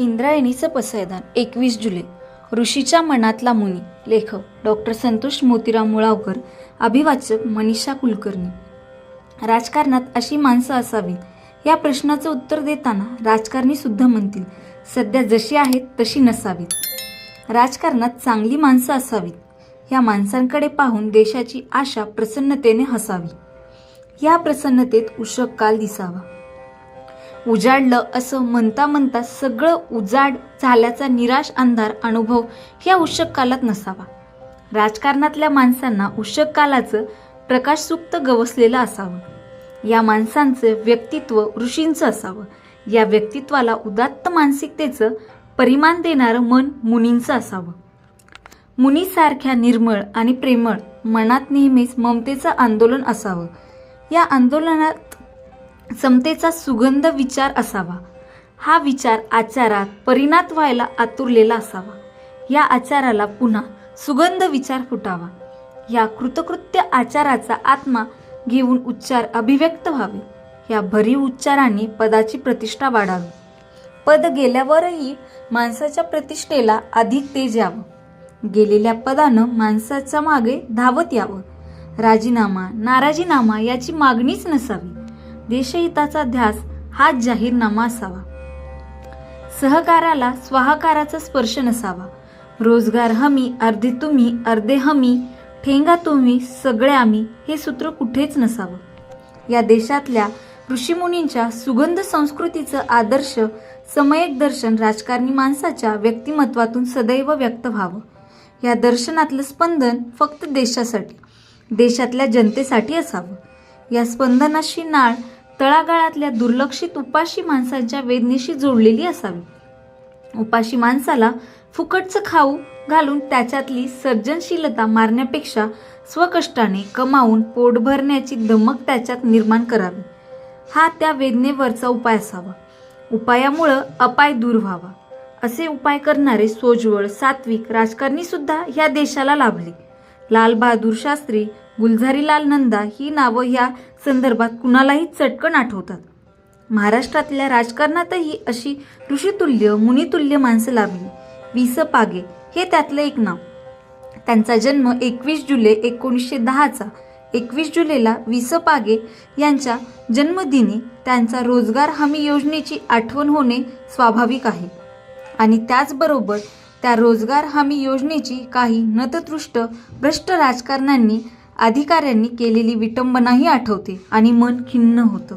इंद्रायणीचं पसयदान एकवीस जुलै. ऋषीच्या मनातला मुनी लेखक डॉक्टर संतोष मोतीराम मुळावकर अभिवाचक मनीषा कुलकर्णी. राजकारणात अशी माणसं असावीत या प्रश्नाचं उत्तर देताना राजकारणी सुद्धा म्हणतील सध्या जशी आहेत तशी नसावीत. राजकारणात चांगली माणसं असावीत या माणसांकडे पाहून देशाची आशा प्रसन्नतेने हसावी. या प्रसन्नतेत उषक काल दिसावा. उजाडलं असं म्हणता म्हणता सगळं उजाड झाल्याचा निराश अंधार अनुभव या उषक कालात नसावा. राजकारणातल्या माणसांना उषक कालाचं प्रकाशसुक्त गवसलेलं असावं. या माणसांचं व्यक्तित्व ऋषींचं असावं. या व्यक्तित्वाला उदात्त मानसिकतेचं परिमाण देणारं मन मुनींचं असावं. मुनीसारख्या निर्मळ आणि प्रेमळ मनात नेहमीच ममतेचं आंदोलन असावं. या आंदोलनात समतेचा सुगंध विचार असावा. हा विचार आचारात परिणात व्हायला आतुरलेला असावा. या आचाराला पुन्हा सुगंध विचार फुटावा. या कृतकृत्य आचाराचा आत्मा घेऊन उच्चार अभिव्यक्त व्हावे. या भरीव उच्चारांनी पदाची प्रतिष्ठा वाढावी. पद गेल्यावरही माणसाच्या प्रतिष्ठेला अधिक तेज यावं. गेलेल्या पदानं माणसाच्या मागे धावत यावं. राजीनामा नाराजीनामा याची मागणीच नसावी. देशहिताचा ध्यास हाच जाहीरनामा असावा सहकाराला स्वाहाकाराचा स्पर्श नसावा. रोजगार हमी अर्धे तुम्ही अर्धे हमी ठेंगा तुम्ही सगळे आम्ही हे सूत्र कुठेच नसावं. या देशातल्या ऋषीमुनींच्या सुगंध संस्कृतीचं आदर्श समयक दर्शन राजकारणी माणसाच्या व्यक्तिमत्वातून सदैव व्यक्त व्हावं. या दर्शनातलं स्पंदन फक्त देशासाठी देशातल्या जनतेसाठी असावं. या स्पंदनाशी नाळ तळागाळातल्या दुर्लक्षित उपाशी माणसांच्या वेदनेशी जोडलेली असावी. उपाशी माणसाला फुकटचं खाऊ घालून त्याच्यातली सर्जनशीलता मारण्यापेक्षा स्वकष्टाने कमावून पोट भरण्याची दमक त्याच्यात निर्माण करावी. हा त्या वेदनेवरचा उपाय असावा. उपायामुळं अपाय दूर व्हावा. असे उपाय करणारे सोज्वळ सात्विक राजकारणी सुद्धा ह्या देशाला लाभले. लालबहादूर शास्त्री गुलझारीलाल नंदा ही नावं ह्या संदर्भात कुणालाही चटकन आठवतात. महाराष्ट्रातल्या राजकारणातही अशी ऋषितुल्य मुनितुल्य माणसं लाभली. वि स पागे हे त्यातलं एक नाव. त्यांचा जन्म एकवीस जुलै एकोणीसशे दहाचा. एकवीस जुलैला वि स पागे यांच्या जन्मदिनी त्यांचा रोजगार हमी योजनेची आठवण होणे स्वाभाविक आहे. आणि त्याचबरोबर त्या रोजगार हमी योजनेची काही नतदृष्ट भ्रष्ट राजकारण्यांनी अधिकाऱ्यांनी केलेली विटंबनाही आठवते आणि मन खिन्न होतं.